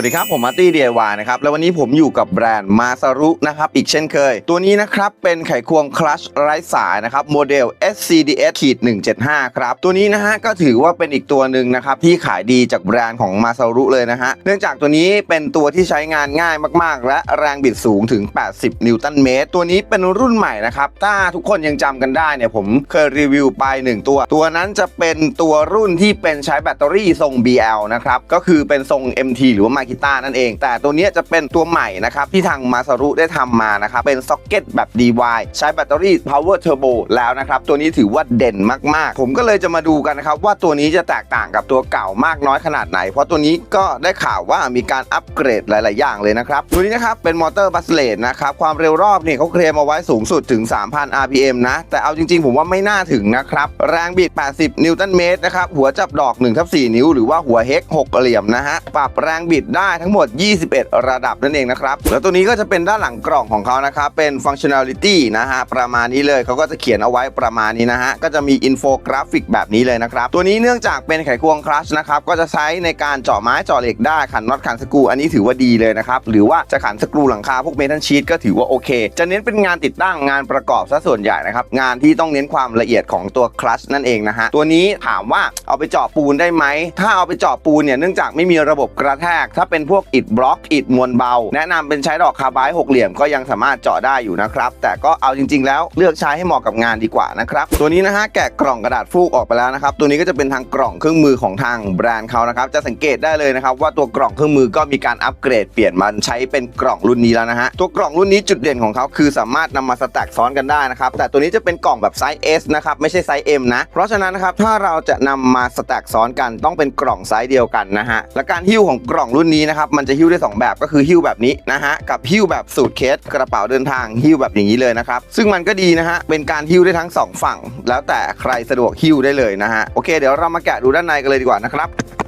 วัสดีครับ ผมมาร์ตี้ DIY นะครับ แล้ววันนี้ผมอยู่กับแบรนด์มาซารุนะครับ อีกเช่นเคย ตัวนี้นะครับ เป็นไขควงคลัชไร้สายนะครับ โมเดล SCDS ขีด175 ครับ ตัวนี้นะฮะ ก็ถือว่าเป็นอีกตัวหนึ่งนะครับ ที่ขายดีจากแบรนด์ของมาซารุเลยนะฮะ เนื่องจากตัวนี้เป็นตัวที่ใช้งานง่ายมาก ๆ และแรงบิดสูงถึง 80 นิวตันเมตร ตัวนี้เป็นรุ่นใหม่นะครับ ถ้าทุกคนยังจำกันได้เนี่ยผมเคยรีวิวไป 1 ตัว ตัวนั้นจะเป็นตัวรุ่นที่เป็นใช้แบตเตอรี่ทรง BL นะครับ ก็คือเป็นทรง MT หรือว่ามากิต้านั่นเอง แต่ตัวนี้จะเป็นตัวใหม่นะครับที่ทางมาซารุได้ทำมานะครับเป็นซ็อกเก็ตแบบ DY ใช้แบตเตอรี่ Power Turbo แล้วนะครับตัวนี้ถือว่าเด่นมากๆ ผมก็เลยจะมาดูกันนะครับว่าตัวนี้จะแตกต่างกับตัวเก่ามากน้อยขนาดไหน เพราะตัวนี้ก็ได้ข่าวว่ามีการอัปเกรดหลาย ๆ อย่างเลยนะครับตัวนี้นะครับเป็นมอเตอร์บัสเลดนะครับความเร็วรอบเนี่ยเขาเคลมเอาไว้สูงสุดถึง 3,000 RPM นะ แต่เอาจริง ๆ ผมว่าไม่น่าถึงนะครับแรงบิด 80 นิวตันเมตรนะครับหัวจับดอก1ทับ4นิ้ว หรือว่าหัวเฮก6เหลี่ยมนะฮะปรับแรงบิดได้ได้ทั้งหมด 21 ระดับนั่นเองนะครับ แล้วตัวนี้ก็จะเป็นด้านหลังกล่องของเขานะครับ เป็น functionality นะฮะ ประมาณนี้เลยเขาก็จะเขียนเอาไว้ประมาณนี้นะฮะ ก็จะมีอินโฟกราฟิกแบบนี้เลยนะครับ ตัวนี้เนื่องจากเป็นไขควงคลัชนะครับ ก็จะใช้ในการเจาะไม้เจาะเหล็กได้ขันน็อตขันสกรูอันนี้ถือว่าดีเลยนะครับ หรือว่าจะขันสกรูหลังคาพวกเมทัลชีตก็ถือว่าโอเค จะเน้นเป็นงานติดตั้งงานประกอบซะส่วนใหญ่นะครับ งานที่ต้องเน้นความละเอียดของตัวคลัชนั่นเองนะฮะ ตัวนี้ถามว่าเอาไปเจาะปูนได้ไหม ถ้าเอาไปเจาะปูนเนี่ย เนื่องจากไม่มีระบบกระแทก ถ้าเป็นพวกอิฐบล็อกอิฐมวลเบา แนะนำเป็นใช้ดอกคาร์บายหกเหลี่ยมก็ยังสามารถเจาะได้อยู่นะครับ แต่ก็เอาจริง ๆ แล้วเลือกใช้ให้เหมาะกับงานดีกว่านะครับ ตัวนี้นะฮะแกะกล่องกระดาษฟูกออกไปแล้วนะครับ ตัวนี้ก็จะเป็นทางกล่องเครื่องมือของทางแบรนด์เขานะครับ จะสังเกตได้เลยนะครับว่าตัวกล่องเครื่องมือก็มีการอัปเกรดเปลี่ยนมันใช้เป็นกล่องรุ่นนี้แล้วนะฮะ ตัวกล่องรุ่นนี้จุดเด่นของเขาคือสามารถนำมาสแต็กซ้อนกันได้นะครับ แต่ตัวนี้จะเป็นกล่องแบบไซส์ S นะครับ ไม่ใช่ไซส์ M นะ เพราะฉะนั้นนะครับ ถ้าเราจะนำมาสแต็กซ้อนกันต้องเป็นกล่องไซส์เดียวกันนะฮะ และการหิ้วของกล่องรุ่นนี้นะครับมันจะหิ้วได้สองแบบก็คือหิ้วแบบนี้นะฮะกับหิ้วแบบสูตรเคสกระเป๋าเดินทางหิ้วแบบอย่างนี้เลยนะครับซึ่งมันก็ดีนะฮะเป็นการหิ้วได้ทั้งสองฝั่ง แล้วแต่ใครสะดวกหิ้วได้เลยนะฮะโอเคเดี๋ยวเรามาแกะดูด้านในกันเลยดีกว่านะครับ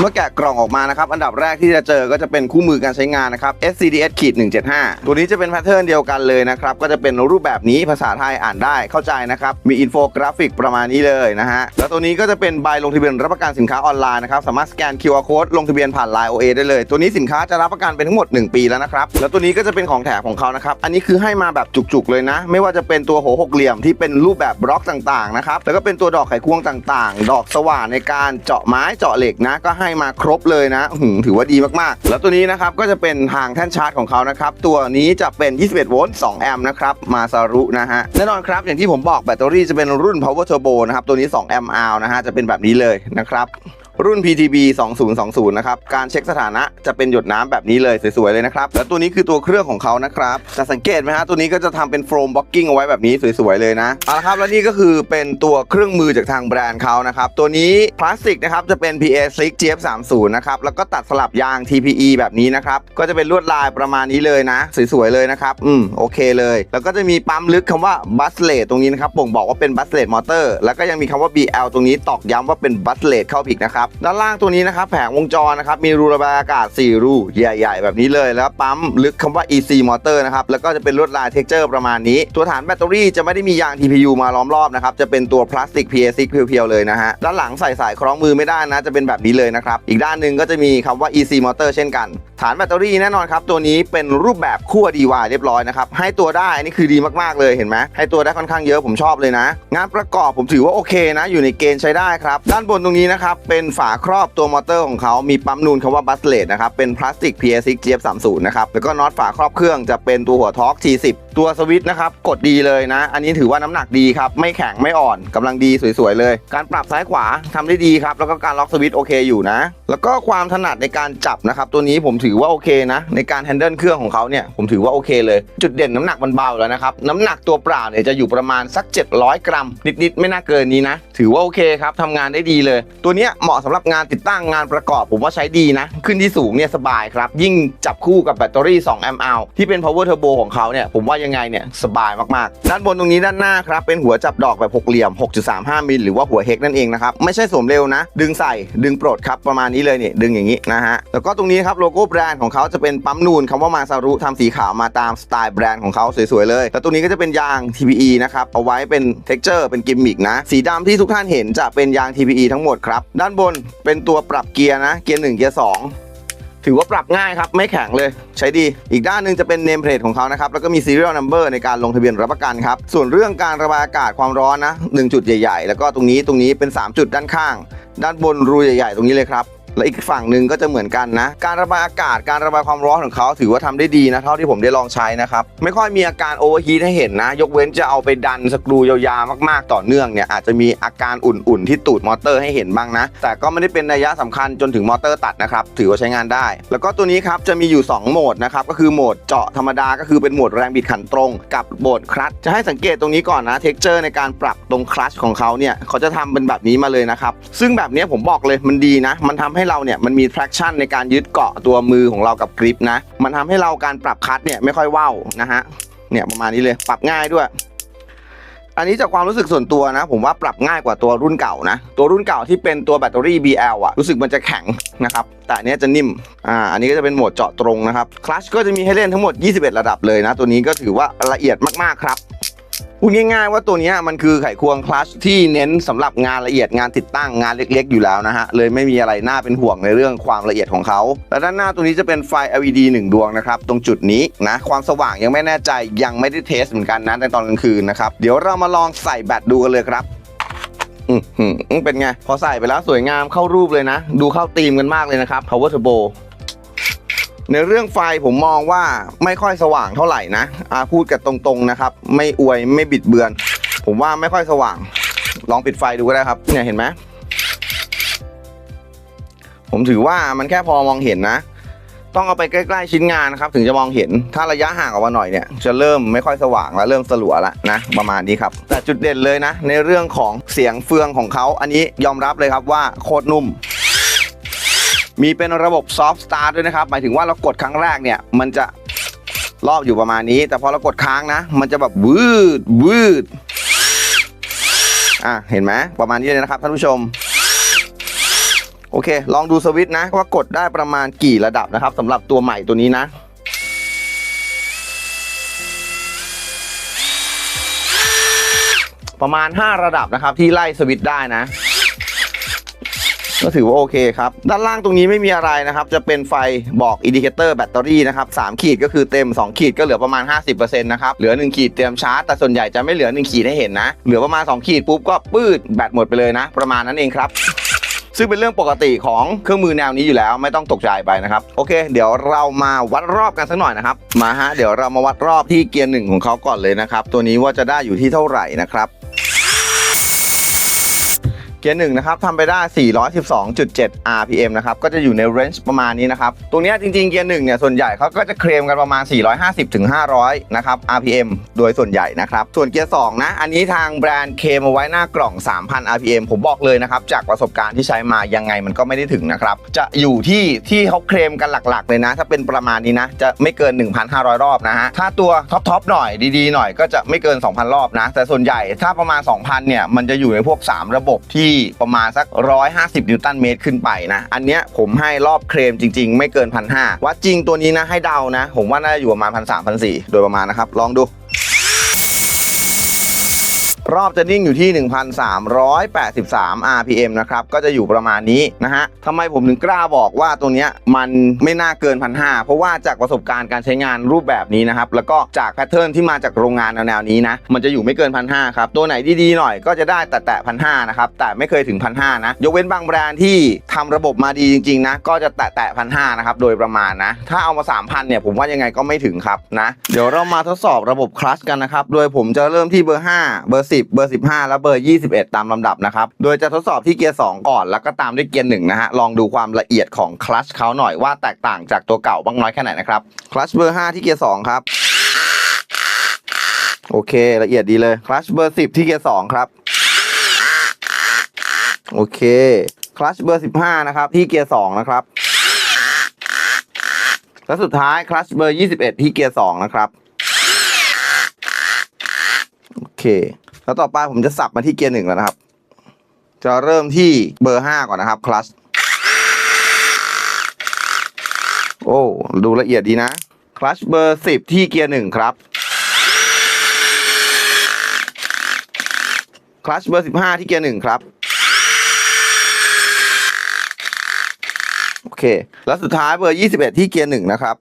เมื่อแกะกล่องออกมานะครับอันดับแรกที่จะเจอก็จะเป็นคู่มือการใช้งานนะครับ SCDS ขีด175 ตัวนี้จะเป็นแพทเทิร์นเดียวกันเลยนะครับก็จะเป็นรูปแบบนี้ภาษาไทยอ่านได้เข้าใจนะครับมีอินโฟกราฟิกประมาณนี้เลยนะฮะแล้วตัวนี้ก็จะเป็นใบลงทะเบียนรับประกันสินค้าออนไลน์นะครับสามารถสแกน QR code ลงทะเบียนผ่าน Line OA ได้เลย ตัวนี้สินค้าจะรับประกันเป็นทั้งหมด 1 ปีแล้วนะครับแล้วตัวนี้ก็จะเป็นของแถมของเขานะครับอันนี้คือให้มาแบบจุกๆเลยนะ ไม่ว่าจะเป็นตัวหัวหกเหลี่ยมที่เป็นรูปแบบบล็อกต่างๆนะครับแล้วก็เป็นตัวดอกไขควงต่าง ๆ ดอกสว่านในการเจาะไม้เจาะเหล็กนะก็ใให้มาครบเลยนะหืถือว่าดีมากๆ แล้วตัวนี้นะครับก็จะเป็นทางแท่นชาร์จของเขานะครับ ตัวนี้จะเป็น 21 โวลต์ 2 แอมป์นะครับ มาซารุนะฮะ แน่นอนครับ อย่างที่ผมบอกแบตเตอรี่จะเป็นรุ่น power turbo นะครับ ตัวนี้ 2 แอมป์อนะฮะ จะเป็นแบบนี้เลยนะครับ รุ่น PTB 2020 นะครับ การเช็คสถานะจะเป็นหยดน้ำแบบนี้เลยสวยๆเลยนะครับ แล้วตัวนี้คือตัวเครื่องของเขานะครับ จะสังเกตไหมฮะ ตัวนี้ก็จะทำเป็นโฟมบล็อกกิ้งเอาไว้แบบนี้สวยๆเลยนะ เอาละครับ แล้วนี่ก็คือเป็นตัวเครื่องมือจากทางแบรนด์เขานะครับ ตัวนี้พลาสติกนะครับ จะเป็น PA6 GF30 นะครับ แล้วก็ตัดสลับยาง TPE แบบนี้นะครับ ก็จะเป็นลวดลายประมาณนี้เลยนะ สวยๆเลยนะครับ อืม โอเคเลย แล้วก็จะมีปั๊มลึกคำว่าบัสเลตตรงนี้นะครับบ่งบอกว่าเป็นบัสเลตมอเตอร์ แล้วก็ยังมีคำว่า BL ตรงนี้ตอกย้ำว่าเป็นบัสเลตเข้าผิกนะครับด้านล่างตัวนี้นะครับแผงวงจรนะครับมีรูระบายอากาศ 4 รูใหญ่ ๆ แบบนี้เลยแล้วปั๊มลึกคำว่า EC motor นะครับแล้วก็จะเป็นลวดลาย texture ประมาณนี้ ตัวฐานแบตเตอรี่จะไม่ได้มียาง TPU มาล้อมรอบนะครับจะเป็นตัวพลาสติก PA6 เพียวๆเลยนะฮะด้านหลังใส่สายคล้องมือไม่ได้นะจะเป็นแบบนี้เลยนะครับอีกด้านหนึ่งก็จะมีคำว่า EC motor เช่นกัน ฐานแบตเตอรี่แน่นอนครับตัวนี้เป็นรูปแบบขั้ว DY เรียบร้อยนะครับให้ตัวได้นนี่คือดีมากๆเลยเห็นไหมให้ตัวได้ค่อนข้างเยอะผมชอบเลยนะ งานประกอบผมถือว่าโอเคนะ อยู่ในเกณฑ์ใช้ได้ครับ ด้านบนตรงนี้นะครับเป็นฝาครอบตัวมอเตอร์ของเขามีปั๊มนูนคำว่าบัสเลตนะครับเป็นพลาสติก PS6 GF30 นะครับแล้วก็น็อตฝาครอบเครื่องจะเป็นตัวหัวทอร์ก T10 ตัวสวิตช์นะครับกดดีเลยนะ อันนี้ถือว่าน้ำหนักดีครับ ไม่แข็งไม่อ่อนกำลังดีสวยๆเลย การปรับซ้ายขวาทำได้ดีครับ แล้วก็การล็อกสวิตช์โอเคอยู่นะ แล้วก็ความถนัดในการจับนะครับตัวนี้ผมถือว่าโอเคนะ ในการแฮนเดิลเครื่องของเขาเนี่ยผมถือว่าโอเคเลย จุดเด่นน้ำหนักมันเบาแล้วนะครับน้ำหนักตัวเปล่าเนี่ยจะอยู่ประมาณสัก 700 กรัม นิดๆไม่น่าเกินนี้นะ ถือว่าโอเคครับทำงานได้ดีเลย ตัวนี้เหมาะสำหรับงานติดตั้งงานประกอบ ผมว่าใช้ดีนะ ขึ้นที่สูงเนี่ยสบายครับยิ่งจับคู่กับแบตเตอรี่2 a m p ที่เป็น power turbo ของเขาเนี่ยผมว่ายังไงเนี่ยสบายมากๆ ด้านบนตรงนี้ด้านหน้าครับเป็นหัวจับดอกแบบหกเหลี่ยม 6.35 มิลหรือว่าหัวเฮกนั่นเองนะครับไม่ใช่สวมเร็วนะ ดึงใส่ดึงปลดครับประมาณนี้เลยเนี่ยดึงอย่างนี้นะฮะแล้วก็ตรงนี้ครับโลโก้แบรนด์ของเขาจะเป็นปั๊มนูนคำว่ามาซารุทำสีขาวมาตามสไตล์แบรนด์ของเขาสวยๆเลยแล้วตรงนี้ก็จะเป็นยาง TPE นะครับเอาไว้เป็น texture เป็นกิมมิกนะสีดำที่ทุกท่านเห็นจะเป็นยาง TPE ทั้งหมดครับด้านบนเป็นตัวปรับเกียร์นะเกียร์1เกียร์2 ถือว่าปรับง่ายครับ ไม่แข็งเลย ใช้ดี อีกด้านหนึ่งจะเป็นเนมเพลทของเขานะครับ แล้วก็มี serial number ในการลงทะเบียนรับประกันครับ ส่วนเรื่องการระบายอากาศความร้อนนะหนึ่งจุดใหญ่ ๆ แล้วก็ตรงนี้ตรงนี้เป็น 3 จุดด้านข้าง ด้านบนรูใหญ่ ๆ ตรงนี้เลยครับ และอีกฝั่งหนึ่งก็จะเหมือนกันนะ การระบายอากาศการระบายความร้อนของเขาถือว่าทำได้ดีนะเท่าที่ผมได้ลองใช้นะครับ ไม่ค่อยมีอาการโอเวอร์ฮีทให้เห็นนะ ยกเว้นจะเอาไปดันสกรูยาวๆมากๆต่อเนื่องเนี่ยอาจจะมีอาการอุ่นๆที่ตูดมอเตอร์ให้เห็นบ้างนะ แต่ก็ไม่ได้เป็นนัยะสำคัญจนถึงมอเตอร์ตัดนะครับถือว่าใช้งานได้ แล้วก็ตัวนี้ครับจะมีอยู่ 2 โหมดนะครับก็คือโหมดเจาะธรรมดาก็คือเป็นโหมดแรงบิดขันตรง กับโหมดคลัตช์จะให้สังเกตตรงนี้ก่อนนะเท็กเจอร์ในการปรับตรงคลัตช์ของเขาเนี่ยเขาจะทำเป็นแบบนี้มาเลยนะครับซึ่งแบบนี้ผมบอกเลยมันดีนะ มันทำให้เราเนี่ยมันมี traction ในการยึดเกาะตัวมือของเรากับกริปนะ มันทำให้เราการปรับคลัตช์เนี่ยไม่ค่อยว่าวนะฮะ เนี่ยประมาณนี้เลยปรับง่ายด้วย อันนี้จากความรู้สึกส่วนตัวนะ ผมว่าปรับง่ายกว่าตัวรุ่นเก่านะ ตัวรุ่นเก่าที่เป็นตัวแบตเตอรี่ BL อะรู้สึกมันจะแข็งนะครับ แต่อันนี้จะนิ่ม อ่า อันนี้ก็จะเป็นโหมดเจาะตรงนะครับ คลัชก็จะมีให้เล่นทั้งหมด 21 ระดับเลยนะ ตัวนี้ก็ถือว่าละเอียดมากๆครับ พูดง่ายๆว่าตัวนี้มันคือไขควงคลัชที่เน้นสำหรับงานละเอียดงานติดตั้งงานเล็กๆอยู่แล้วนะฮะ เลยไม่มีอะไรน่าเป็นห่วงในเรื่องความละเอียดของเขา และด้านหน้าตัวนี้จะเป็นไฟ LED 1 ดวงนะครับ ตรงจุดนี้นะ ความสว่างยังไม่แน่ใจยังไม่ได้เทสเหมือนกันนะในตอนกลางคืนนะครับ เดี๋ยวเรามาลองใส่แบตดูกันเลยครับอืมหืมเป็นไง พอใส่ไปแล้วสวยงามเข้ารูปเลยนะ ดูเข้าธีมกันมากเลยนะครับ Power Turbo ในเรื่องไฟผมมองว่าไม่ค่อยสว่างเท่าไหร่นะอาพูดกันตรงๆนะครับ ไม่อวยไม่บิดเบือน ผมว่าไม่ค่อยสว่าง ลองปิดไฟดูก็ได้ครับ เนี่ยเห็นไหมผมถือว่ามันแค่พอมองเห็นนะ ต้องเอาไปใกล้ๆชิ้นงานนะครับ ถึงจะมองเห็น ถ้าระยะห่างออกมาหน่อยเนี่ยจะเริ่มไม่ค่อยสว่างแล้วเริ่มสลัวแล้วนะ ประมาณนี้ครับ แต่จุดเด่นเลยนะ ในเรื่องของเสียงเฟืองของเขาอันนี้ยอมรับเลยครับว่าโคตรนุ่ม มีเป็นระบบ soft start ด้วยนะครับ หมายถึงว่าเรากดครั้งแรกเนี่ย มันจะรอบอยู่ประมาณนี้ แต่พอเรากดค้างนะ มันจะแบบวืดวืดอะเห็นไหมประมาณนี้เลยนะครับท่านผู้ชม โอเค ลองดูสวิตช์นะ ว่ากดได้ประมาณกี่ระดับนะครับสำหรับตัวใหม่ตัวนี้นะประมาณ 5 ระดับนะครับที่ไล่สวิตช์ได้นะ ก็ถือว่าโอเคครับ ด้านล่างตรงนี้ไม่มีอะไรนะครับ จะเป็นไฟบอกอินดิเคเตอร์แบตเตอรี่นะครับ3ขีดก็คือเต็ม 2 ขีดก็เหลือประมาณ 50%นะครับ เหลือ 1 ขีดเตรียมชาร์จ แต่ส่วนใหญ่จะไม่เหลือ 1 ขีดให้เห็นนะ เหลือประมาณ 2 ขีดปุ๊บก็ปืดแบตหมดไปเลยนะ ประมาณนั้นเองครับซึ่งเป็นเรื่องปกติของเครื่องมือแนวนี้อยู่แล้วไม่ต้องตกใจไปนะครับ โอเค เดี๋ยวเรามาวัดรอบกันสักหน่อยนะครับ มาฮะ เดี๋ยวเรามาวัดรอบที่เกียร์หนึ่งของเขาก่อนเลยนะครับ ตัวนี้ว่าจะได้อยู่ที่เท่าไหร่นะครับ กียร์หนึ่งนะครับทำไปได้ 412.7 RPM นะครับก็จะอยู่ในเรนจ์ประมาณนี้นะครับตรงนี้จริงๆเกียร์หนึ่งเนี่ยส่วนใหญ่เขาก็จะเคลมกันประมาณ 450-500 นะครับ RPM โดยส่วนใหญ่นะครับส่วนเกียร์2นะอันนี้ทางแบรนด์เคลมเอาไว้หน้ากล่อง 3,000 RPM ผมบอกเลยนะครับจากประสบการณ์ที่ใช้มายังไงมันก็ไม่ได้ถึงนะครับจะอยู่ที่ที่เขาเคลมกันหลักๆเลยนะ ถ้าเป็นประมาณนี้นะจะไม่เกิน 1,500 รอบนะฮะถ้าตัวท็อปๆหน่อยดีๆหน่อยก็จะไม่เกิน 2,000 รอบนะ แต่ส่วนใหญ่ถ้าประมาณ 2,000 เนี่ยมันจะอยู่ในพวก 3 ระบบที่ประมาณสัก 150 นิวตันเมตรขึ้นไปนะ อันเนี้ยผมให้รอบเครมจริง ๆ ไม่เกินพันห้าวัดจริงตัวนี้นะให้เดานะ ผมว่าน่าจะอยู่ประมาณพันสามพันสี่โดยประมาณนะครับ ลองดู รอบจะนิ่งอยู่ที่ 1,383 RPM นะครับ ก็จะอยู่ประมาณนี้นะฮะทำไมผมถึงกล้าบอกว่าตัวเนี้ยมันไม่น่าเกิน1,500เพราะว่าจากประสบการณ์การใช้งานรูปแบบนี้นะครับ แล้วก็จากแพทเทิร์นที่มาจากโรงงานแนวๆนี้นะ มันจะอยู่ไม่เกิน1,500ครับ ตัวไหนดีๆหน่อยก็จะได้แต่แต่1,500นะครับ แต่ไม่เคยถึง1,500นะ ยกเว้นบางแบรนด์ที่ทำระบบมาดีจริงๆนะ ก็จะแตะแต่1,500นะครับ โดยประมาณนะ ถ้าเอามา3,000เนี่ยผมว่ายังไงก็ไม่ถึงครับนะ เดี๋ยวเรามาทดสอบระบบคลัชกันนะครับ โดยผมจะเริ่มที่เบอร์ 5 เบอร์ 10เบอร์ 15 และเบอร์ 21 ตามลำดับนะครับ โดยจะทดสอบที่เกียร์ 2 ก่อน แล้วก็ตามด้วยเกียร์ 1 นะฮะ ลองดูความละเอียดของคลัชเขาหน่อยว่าแตกต่างจากตัวเก่าบ้างน้อยแค่ไหนนะครับ คลัชเบอร์ 5 ที่เกียร์ 2 ครับ โอเค ละเอียดดีเลย คลัชเบอร์ 10 ที่เกียร์ 2 ครับ โอเค คลัชเบอร์ 15 นะครับ ที่เกียร์ 2 นะครับ และสุดท้ายคลัชเบอร์ 21 ที่เกียร์ 2 นะครับโอเค แล้วต่อไปผมจะสับมาที่เกียร์หนึ่งแล้วนะครับ จะเริ่มที่เบอร์5ก่อนนะครับคลัชโอ้ดูละเอียดดีนะคลัชเบอร์10ที่เกียร์หนึ่งครับคลัชเบอร์15ที่เกียร์หนึ่งครับโอเค แล้วสุดท้ายเบอร์ 21 ที่เกียร์หนึ่งนะครับ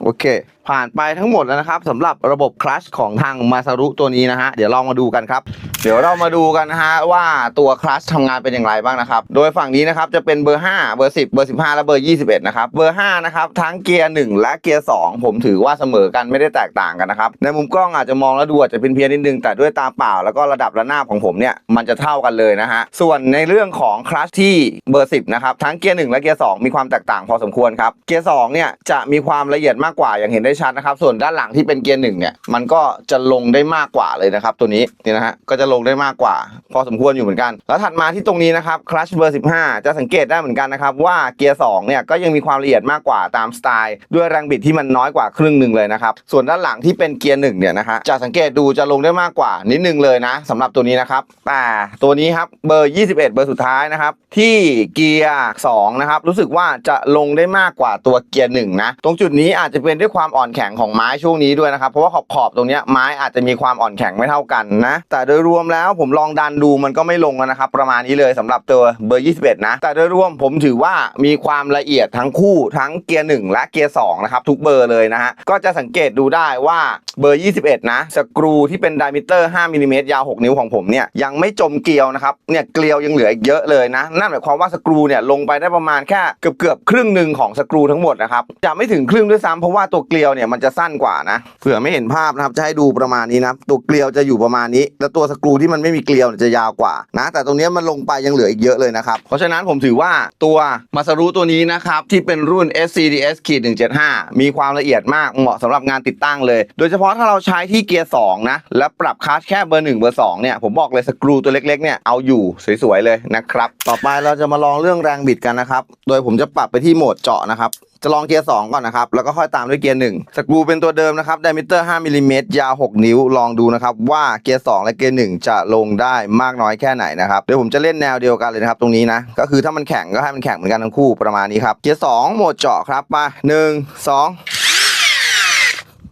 โอ เค ผ่านไปทั้งหมดแล้วนะครับสำหรับระบบคลัชของทางมาซารุตัวนี้นะฮะ เดี๋ยวลองมาดูกันครับ เดี๋ยวเรามาดูกันนะฮะว่าตัวคลัชทำงานเป็นอย่างไรบ้างนะครับ โดยฝั่งนี้นะครับจะเป็นเบอร์ 5 เบอร์ 10 เบอร์ 15 และเบอร์ 21 นะครับ เบอร์ 5 นะครับทั้งเกียร์ 1 และเกียร์ 2 ผมถือว่าเสมอกันไม่ได้แตกต่างกันนะครับ ในมุมกล้องอาจจะมองแล้วดูอาจจะเป็นเพี้ยนนิดนึง แต่ด้วยตาเปล่าแล้วก็ระดับระนาบของผมเนี่ยมันจะเท่ากันเลยนะฮะ ส่วนในเรื่องของคลัชที่เบอร์ 10 นะครับทั้งเกียร์ 1 และเกียร์ 2 มีความแตกต่างพอสมควรครับ เกียร์ 2 เนี่ยจะมีความละเอียดมากกว่าอย่างเห็นได้ชัดนะครับ ส่วนด้านหลังที่เป็นเกียร์ 1 เนี่ยมันก็จะลงได้มากกว่าเลยนะครับตัวนี้นี่นะฮะก็จะลงได้มากกว่า พอสมควรอยู่เหมือนกัน แล้วถัดมาที่ตรงนี้นะครับคลัชเบอร์15 จะสังเกตได้เหมือนกันนะครับว่าเกียร์2เนี่ยก็ยังมีความละเอียดมากกว่าตามสไตล์ด้วยแรงบิดที่มันน้อยกว่าครึ่งหนึ่งเลยนะครับส่วนด้านหลังที่เป็นเกียร์1เนี่ยนะฮะจะสังเกตดูจะลงได้มากกว่านิดนึงเลยนะสำหรับตัวนี้นะครับแต่ตัวนี้ครับเบอร์ 21 เบอร์สุดท้ายนะครับที่เกียร์2นะครับรู้สึกว่าจะลงได้มากกว่าตัวเกียร์1นะตรงจุดนี้อาจจะเป็นด้วยความอ่อนแข็งของไม้ช่วงนี้ด้วยนะครับเพราะว่าขอบขอบตรงนี้ไม้อาจจะมีความอ่อนแข็งไม่เท่ากันนะแต่โดยรวมแล้วผมลองดันดูมันก็ไม่ลงแล้วนะครับ ประมาณนี้เลยสำหรับตัวเบอร์ 21 นะ แต่โดยรวมผมถือว่ามีความละเอียดทั้งคู่ทั้งเกียร์ 1 และเกียร์2นะครับทุกเบอร์เลยนะฮะก็จะสังเกตดูได้ว่าเบอร์ 21 นะสกรูที่เป็นไดมิเตอร์ 5มิลลิเมตรยาว 6 นิ้วของผมเนี่ยยังไม่จมเกลียวนะครับเนี่ยเกลียวยังเหลืออีกเยอะเลยนะนั่นหมายความว่าสกรูเนี่ยลงไปได้ประมาณแค่เกือบเกือบครึ่งหนึ่งของสกรูทั้งหมดนะครับจะไม่ถึงครึ่งด้วยซ้ำเพราะว่าตัวเกลียวเนี่ยมันจะสั้นกว่านะเผื่อไม่เห็นภาพนะครับจะให้ดูประมาณนี้นะตัวเกลียวจะอยู่ประมาณนี้ แล้วตัวสกรูที่มันไม่มีเกลียวจะยาวกว่านะ แต่ตรงนี้มันลงไปยังเหลืออีกเยอะเลยนะครับ เพราะฉะนั้นผมถือว่าตัวมาซารุตัวนี้นะครับ ที่เป็นรุ่น SCDS ขีด175 มีความละเอียดมากเหมาะสำหรับงานติดตั้งเลย โดยเฉพาะถ้าเราใช้ที่เกียร์2นะ แล้วปรับคลัสแค่เบอร์ 1 เบอร์ 2 เนี่ย ผมบอกเลยสกรูตัวเล็กๆเนี่ยเอาอยู่สวยๆเลยนะครับ ต่อไปเราจะมาลองเรื่องแรงบิดกันนะครับ โดยผมจะปรับไปที่โหมดเจาะนะครับ จะลองเกียร์2ก่อนนะครับ แล้วก็ค่อยตามด้วยเกียร์1สกรูเป็นตัวเดิมนะครับไดมิเตอร์5มิลลิเมตรยาว 6 นิ้วลองดูนะครับว่าเกียร์2และเกียร์1จะลงได้มากน้อยแค่ไหนนะครับเดี๋ยวผมจะเล่นแนวเดียวกันเลยนะครับตรงนี้นะก็คือถ้ามันแข็งก็ให้มันแข็งเหมือนกันทั้งคู่ประมาณนี้ครับเกียร์2โหมดเจาะครับมาหนึ่งสอง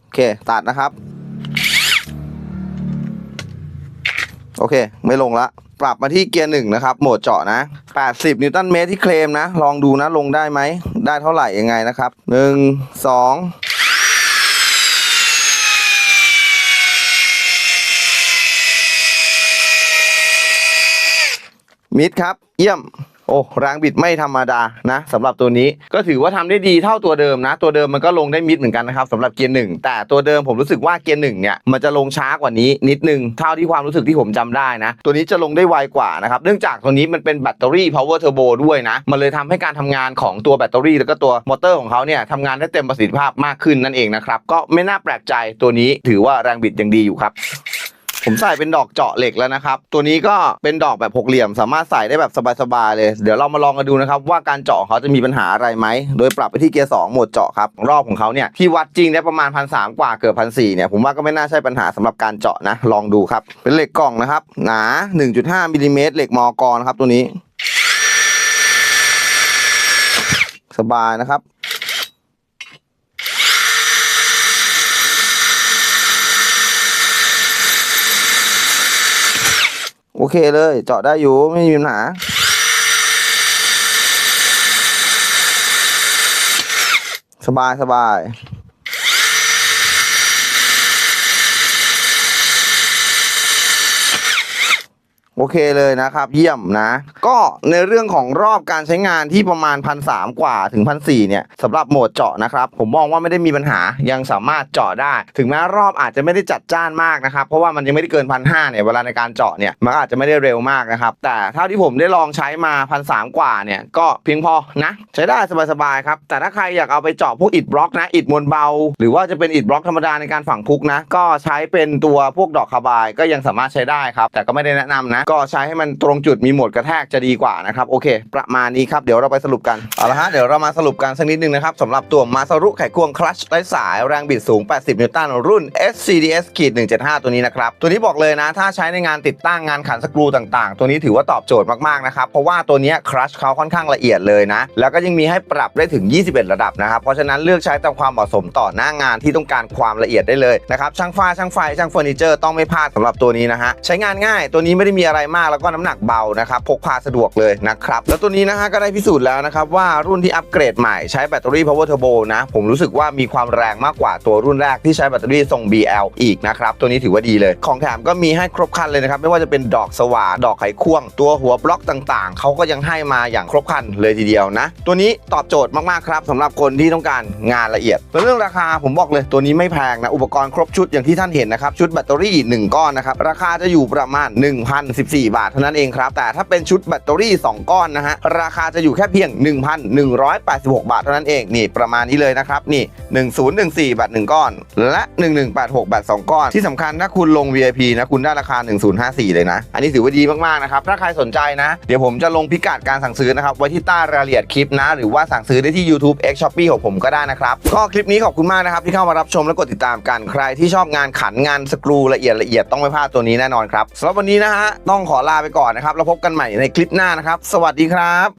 โอเคตัดนะครับโอเค ไม่ลงละปรับมาที่เกียร์หนึ่งนะครับ โหมดเจาะนะ 80 นิวตันเมตรที่เคลมนะ ลองดูนะ ลงได้ไหม ได้เท่าไหร่ยังไงนะครับหนึ่งสองมิดครับ เยี่ยม โอ้แรงบิดไม่ธรรมดานะสำหรับตัวนี้ก็ถือว่าทำได้ดีเท่าตัวเดิมนะ ตัวเดิมมันก็ลงได้มิดเหมือนกันนะครับสำหรับเกียร์หนึ่งแต่ตัวเดิมผมรู้สึกว่าเกียร์หนึ่งเนี่ยมันจะลงช้ากว่านี้นิดนึงเท่าที่ความรู้สึกที่ผมจำได้นะ ตัวนี้จะลงได้ไวกว่านะครับเนื่องจากตัวนี้มันเป็นแบตเตอรี่ power turbo ด้วยนะ มันเลยทำให้การทำงานของตัวแบตเตอรี่ แล้วก็ตัวมอเตอร์ของเขาเนี่ยทำงานได้เต็มประสิทธิภาพมากขึ้นนั่นเองนะครับก็ไม่น่าแปลกใจตัวนี้ถือว่าแรงบิดยังดีอยู่ครับ ผมใส่เป็นดอกเจาะเหล็กแล้วนะครับ ตัวนี้ก็เป็นดอกแบบหกเหลี่ยม สามารถใส่ได้แบบสบายๆเลย เดี๋ยวเรามาลองกันดูนะครับ ว่าการเจาะเขาจะมีปัญหาอะไรไหม โดยปรับไปที่เกียร์2โหมดเจาะครับ รอบของเขาเนี่ยที่วัดจริงได้ประมาณพันสกว่าเกือบพันสเนี่ยผมว่าก็ไม่น่าใช่ปัญหาสำหรับการเจาะนะ ลองดูครับ เป็นเหล็กกล่องนะครับ หนา 1.5มิลลิเมตรเหล็กมอกรครับตัวนี้ สบายนะครับ โอเคเลย เจาะได้อยู่ไม่มีปัญหาสบายสบาย โอเคเลยนะครับ เยี่ยมนะ ก็ในเรื่องของรอบการใช้งานที่ประมาณพันสกว่าถึงพันสเนี่ยสำหรับโหมดเจาะนะครับ ผมมองว่าไม่ได้มีปัญหายังสามารถเจาะได้ ถึงแม้รอบอาจจะไม่ได้จัดจ้านมากนะครับ เพราะว่ามันยังไม่ได้เกินพันห้าเนี่ยเวลาในการเจาะเนี่ยมันอาจจะไม่ได้เร็วมากนะครับ แต่เท่าที่ผมได้ลองใช้มาพันสกว่าเนี่ยก็เพียงพอนะใช้ได้สบายๆครับแต่ถ้าใครอยากเอาไปเจาะพวกอิฐบล็อกนะอิฐมวลเบา หรือว่าจะเป็นอิฐบล็อกธรรมดาในการฝังพุกนะก็ใช้เป็นตัวพวกดอกคาบายก็ยังสามารถใช้ได้ครับ แต่ก็ไม่ได้แนะนำนะก็ใช้ให้มันตรงจุดมีโหมดกระแทกจะดีกว่านะครับโอเค ประมาณนี้ครับเดี๋ยวเราไปสรุปกันเอาละฮะเดี๋ยวเรามาสรุปกันสักนิดนึงนะครับสำหรับตัวมาซารุไขควงคลัชไร้สายแรงบิดสูง 80 นิวตันรุ่น SCDS ขีด175 ตัวนี้นะครับตัวนี้บอกเลยนะ ถ้าใช้ในงานติดตั้งงานขันสกรูต่างๆ ตัวนี้ถือว่าตอบโจทย์มากๆนะครับเพราะว่าตัวนี้คลัชเขาค่อนข้างละเอียดเลยนะ แล้วก็ยังมีให้ปรับได้ถึง 21 ระดับนะครับเพราะฉะนั้นเลือกใช้ตามความเหมาะสมต่อหน้างานที่ต้องการความละเอียดได้เลยนะครับช่างฟ้าช่างไฟช่างเฟอร์นิเจอร์ต้องไม่พลาดสำหรับตัวนี้นะฮะใช้งานง่ายตัวนี้ไม่ได้มีอะไรมากแล้วก็น้ำหนักเบานะครับพกพาสะดวกเลยนะครับแล้วตัวนี้นะฮะก็ได้พิสูจน์แล้วนะครับว่ารุ่นที่อัปเกรดใหม่ใช้แบตเตอรี่ power turbo นะผมรู้สึกว่ามีความแรงมากกว่าตัวรุ่นแรกที่ใช้แบตเตอรี่ทรง BL อีกนะครับตัวนี้ถือว่าดีเลย ของแถมก็มีให้ครบคันเลยนะครับไม่ว่าจะเป็นดอกสว่านดอกไขควง ตัวหัวบล็อกต่างๆเขาก็ยังให้มาอย่างครบคันเลยทีเดียวนะ ตัวนี้ตอบโจทย์มากๆครับสำหรับคนที่ต้องการงานละเอียดแล้วเรื่องราคาผมบอกเลยตัวนี้ไม่แพงนะอุปกรณ์ครบชุดอย่างที่ท่านเห็นนะครับชุดแบตเตอรี่ 1 ก้อนนะครับราคาจะอยู่ประมาณ1,014บาทเท่านั้นเองครับ แต่ถ้าเป็นชุดแบตเตอรี่ 2 ก้อนนะฮะ ราคาจะอยู่แค่เพียง 1,186 บาทเท่านั้นเองนี่ประมาณนี้เลยนะครับนี่1014บาท1ก้อน และ 1186บาท2ก้อน ที่สำคัญถ้าคุณลง VIP นะคุณได้ราคา 1054 เลยนะ อันนี้ถือว่าดีมากๆนะครับถ้าใครสนใจนะ เดี๋ยวผมจะลงพิกัดการสั่งซื้อนะครับไว้ที่ใต้รายละเอียดคลิปนะ หรือว่าสั่งซื้อได้ที่ YouTube X Shopee ของผมก็ได้นะครับก็คลิปนี้ขอบคุณมากนะครับที่เข้ามารับชมและกดติดตามกันใครที่ชอบงานขันงานสกรูละเอียดละเอียดต้องไม่พลาดตัวนี้แน่นอนครับสำหรับวันนี้นะฮะต้องขอลาไปก่อนนะครับแล้วพบกันใหม่ในคลิปหน้านะครับ สวัสดีครับ